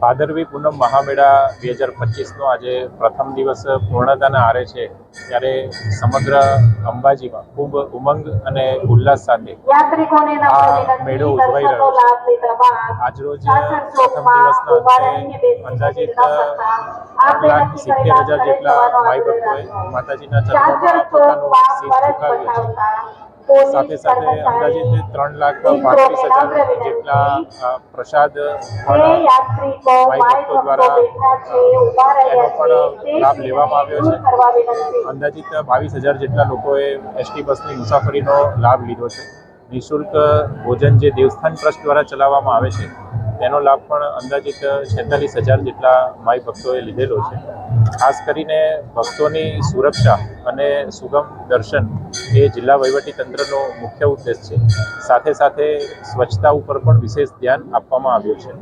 ભાદરવી પૂનમ મહામેળા બે હજાર પચીસનો આજે પ્રથમ દિવસ પૂર્ણતાના આરે છે ત્યારે સમગ્ર અંબાજીમાં ખૂબ ઉમંગ અને ઉલ્લાસ સાથે આ મેળો ઉજવાઈ રહ્યો છે. આજરોજ પ્રથમ દિવસના અંતે અંદાજિત આઠ લાખ સિત્તેર હજાર જેટલા ભાઈ ભક્તોએ માતાજીના ચરણોમાં પોતાનું શીશ ઝુકાવ્યું છે સાથે સાથે અંદાજિત ત્રણ લાખ પાંત્રીસ હજાર જેટલા પ્રસાદ પણ યાત્રિકો ભક્તો દ્વારા એનો પણ લાભ લેવામાં આવ્યો છે. અંદાજિત બાવીસ હજાર જેટલા લોકોએ એસટી બસની મુસાફરીનો લાભ લીધો છે. નિઃશુલ્ક ભોજન જે દેવસ્થાન ટ્રસ્ટ દ્વારા ચલાવવામાં આવે છે તેનો લાભ પણ અંદાજિત છેતાલીસ હજાર જેટલા માઈ ભક્તોએ લીધેલો છે. ખાસ કરીને ભક્તોની સુરક્ષા અને સુગમ દર્શન એ જિલ્લા વહીવટીતંત્રનો મુખ્ય ઉદ્દેશ છે. સાથે સાથે સ્વચ્છતા ઉપર પણ વિશેષ ધ્યાન આપવામાં આવ્યું છે.